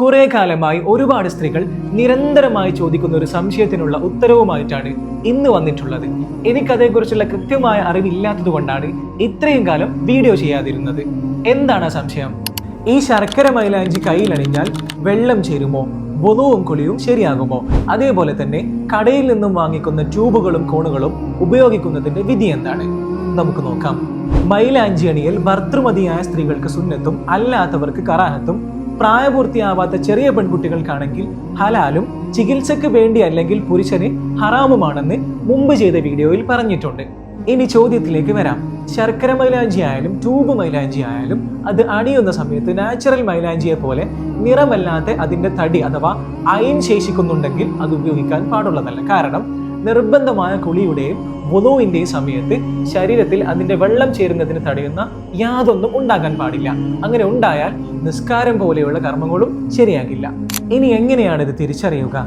കുറെ കാലമായി ഒരുപാട് സ്ത്രീകൾ നിരന്തരമായി ചോദിക്കുന്ന ഒരു സംശയത്തിനുള്ള ഉത്തരവുമായിട്ടാണ് ഇന്ന് വന്നിട്ടുള്ളത്. എനിക്കതേക്കുറിച്ചുള്ള കൃത്യമായ അറിവില്ലാത്തത് കൊണ്ടാണ് ഇത്രയും കാലം വീഡിയോ ചെയ്യാതിരുന്നത്. എന്താണ് സംശയം? ഈ ശർക്കര മൈലാഞ്ചി കയ്യിലണിഞ്ഞാൽ വെള്ളം ചേരുമോ? വധുവും കുളിയും ശരിയാകുമോ? അതേപോലെ തന്നെ കടയിൽ നിന്നും വാങ്ങിക്കുന്ന ട്യൂബുകളും കോണുകളും ഉപയോഗിക്കുന്നതിന്റെ വിധി എന്താണ്? നമുക്ക് നോക്കാം. മൈലാഞ്ചിയണിയിൽ ഭർത്തൃമതിയായ സ്ത്രീകൾക്ക് സുന്നത്തും അല്ലാത്തവർക്ക് കറാഹത്തും പ്രായപൂർത്തിയാവാത്ത ചെറിയ പെൺകുട്ടികൾക്കാണെങ്കിൽ ഹലാലും ചികിത്സയ്ക്ക് വേണ്ടി അല്ലെങ്കിൽ പുരുഷന് ഹറാമുമാണെന്ന് മുമ്പ് ചെയ്ത വീഡിയോയിൽ പറഞ്ഞിട്ടുണ്ട്. ഇനി ചോദ്യത്തിലേക്ക് വരാം. ശർക്കര മൈലാഞ്ചി ആയാലും ട്യൂബ് മൈലാഞ്ചി ആയാലും അത് അണിയുന്ന സമയത്ത് നാച്ചുറൽ മൈലാഞ്ചിയെ പോലെ നിറമല്ലാതെ അതിന്റെ തടി അഥവാ അയൻ ശേഷിക്കുന്നുണ്ടെങ്കിൽ അത് ഉപയോഗിക്കാൻ പാടുള്ളതല്ല. കാരണം നിർബന്ധമായ കുളിയുടെയും വുളുവിന്റെയും സമയത്ത് ശരീരത്തിൽ അതിന്റെ വെള്ളം ചേരുന്നതിന് തടയുന്ന യാതൊന്നും ഉണ്ടാകാൻ പാടില്ല. അങ്ങനെ ഉണ്ടായാൽ നിസ്കാരം പോലെയുള്ള കർമ്മങ്ങളും ശരിയാകില്ല. ഇനി എങ്ങനെയാണ് ഇത് തിരിച്ചറിയുക?